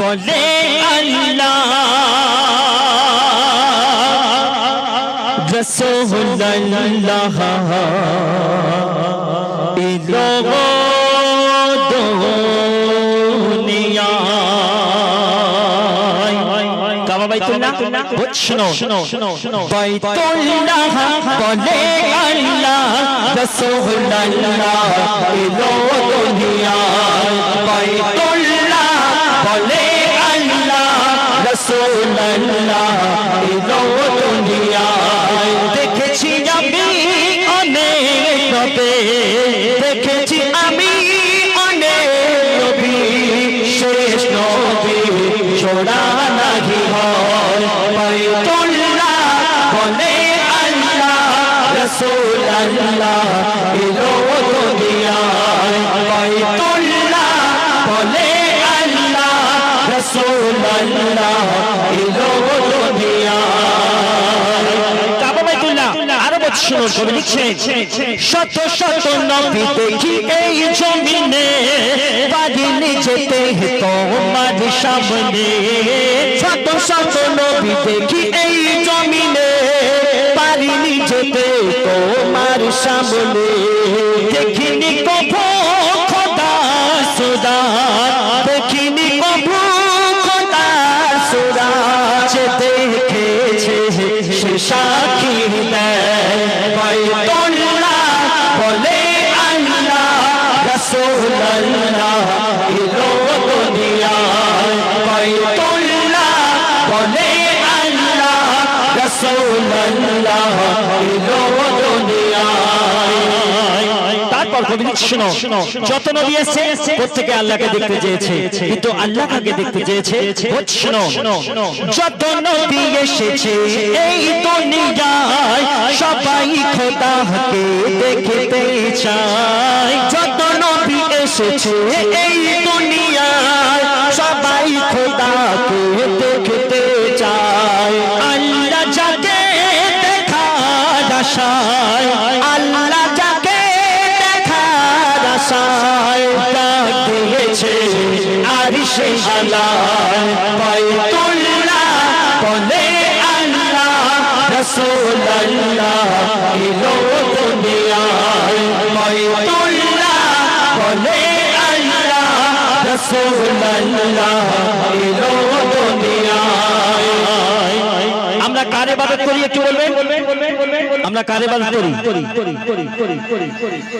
বলে আল্লাহ রসুল্লাহ ইলো বাইতুল্লাহ বলে আল্লাহ রাসূলুল্লাহ এলো দুনিয়ায় বাইতুল্লাহ বলে আল্লাহ রাসূলুল্লাহ রাসূলুল্লাহ এলো দুনিয়ায় বাইতুল্লাহ বলে আল্লাহ রাসূলুল্লাহ এলো দুনিয়ায় কাবা লিখছেন শত শত নবী দেখি এই জমিনে পারিনি যেতে তোমার সামনে শত শত নবী দেখি এই জমিনে সামনে। দেখিনি কভো খোদা সুদা, দেখিনি কভো খোদা সুদা দেখেছে সে সাক্ষী বাইতুল্লাহ বলে আল্লাহ, রাসূলুল্লাহ এলো দুনিয়ায়। বলে আল্লাহ, রাসূলুল্লাহ শোনো যত নবী এসেছে প্রত্যেকে আল্লাহকে দেখতে চেয়েছে কিন্তু আল্লাহ কাকে দেখতে চেয়েছে শোনো। যত নবী এসেছে এই দুনিয়ায় সবাই খোদাকে দেখতে চায়। যত নবী এসেছে এই দুনিয়ায় সবাই খোদাকে দেখতে আর সে আলায় বাইতুল্লাহ বলে আল্লাহ, রাসূলুল্লাহ এলো দুনিয়ায়। বাইতুল্লাহ বলে আল্লাহ, রাসূলুল্লাহ এলো দুনিয়ায়। আমরা কার ইবাদত করি একটু আমরা কার ইবাদত করি?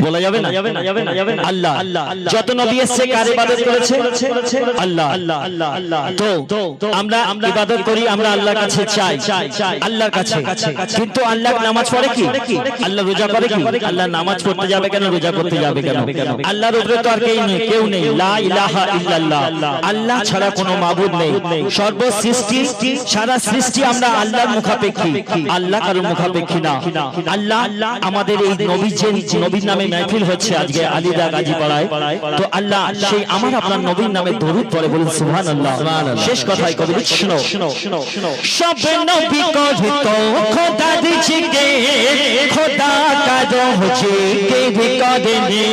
বলা যাবে না? যাবে না যাবে না যাবে না আল্লাহ। আল্লাহ যত নবী এসেছে, কার ইবাদত করেছে? আল্লাহ। আল্লাহ আল্লাহ আল্লাহ তো, আমরা ইবাদত করি, আমরা আল্লাহর কাছে চাই। আল্লাহর কাছে। কিন্তু আল্লাহ নামাজ পড়ে কি? আল্লাহ রোজা করে কি? আল্লাহ নামাজ পড়তে যাবে কেন? রোজা করতে যাবে কেন? আল্লাহর উপরে তো আর কেউ নেই কেউ নেই। লা ইলাহা ইল্লাল্লাহ। আল্লাহ ছাড়া কোনো মাবুদ নেই। সর্ব সৃষ্টি সারা সৃষ্টি আমরা আল্লাহর মুখাপেক্ষী। আল্লাহ কারও মুখাপেক্ষী না। আল্লাহ আমাদের এই নবীর নবীর নামে মাহফিল হচ্ছে আজকে আলিদা গাজী তো আল্লাহ সেই আমার আপনার নবীর নামে দরুদ পড়ে বলুন সুবহানাল্লাহ। শেষ কথাই কবি শোনো। সব নবী কহিত খোদা দিছি কে? খোদা কাজো হচ্ছে কে ভি করেনি?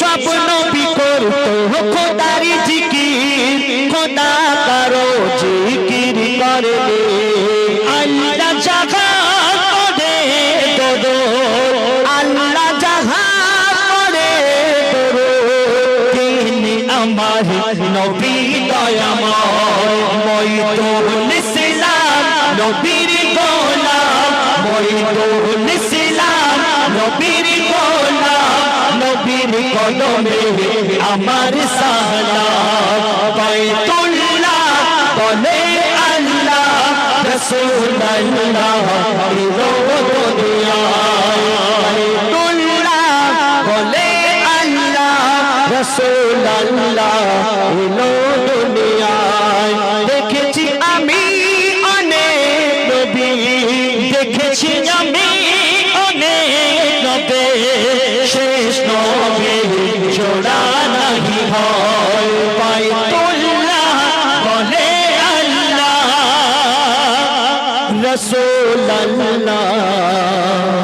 সব নবী করতো খোদারি জিকির খোদা কারও জিকির করে আমার নবী দয়াময় ময়দুল ইসলাম নবীর গোলাম। ময়দুল ইসলাম নবীর গোলাম। নবীর আমার সালাম। বাইতুল্লাহ আল্লাহ